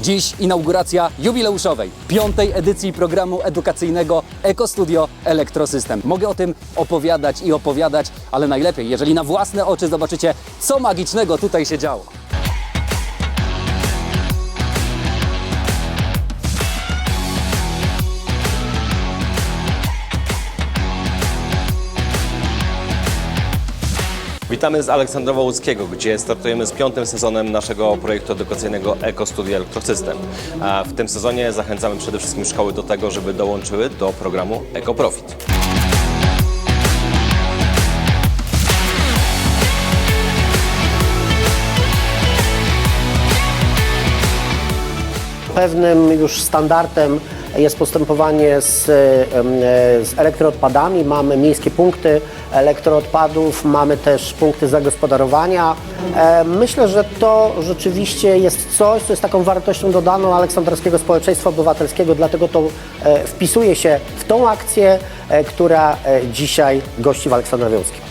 Dziś inauguracja jubileuszowej, piątej edycji programu edukacyjnego EcoStudio Elektrosystem. Mogę o tym opowiadać i opowiadać, ale najlepiej, jeżeli na własne oczy zobaczycie, co magicznego tutaj się działo. Witamy z Aleksandrowa Łódzkiego, gdzie startujemy z piątym sezonem naszego projektu edukacyjnego EcoStudio Elektrosystem. A w tym sezonie zachęcamy przede wszystkim szkoły do tego, żeby dołączyły do programu EcoProfit. Pewnym już standardem jest postępowanie z, em, e, z elektroodpadami. Mamy miejskie punkty elektroodpadów, mamy też punkty zagospodarowania. E, Myślę, że to rzeczywiście jest coś, co jest taką wartością dodaną Aleksandrowskiego Społeczeństwa Obywatelskiego, dlatego to e, wpisuje się w tą akcję, e, która e, dzisiaj gości w Aleksandrowie Łódzkim.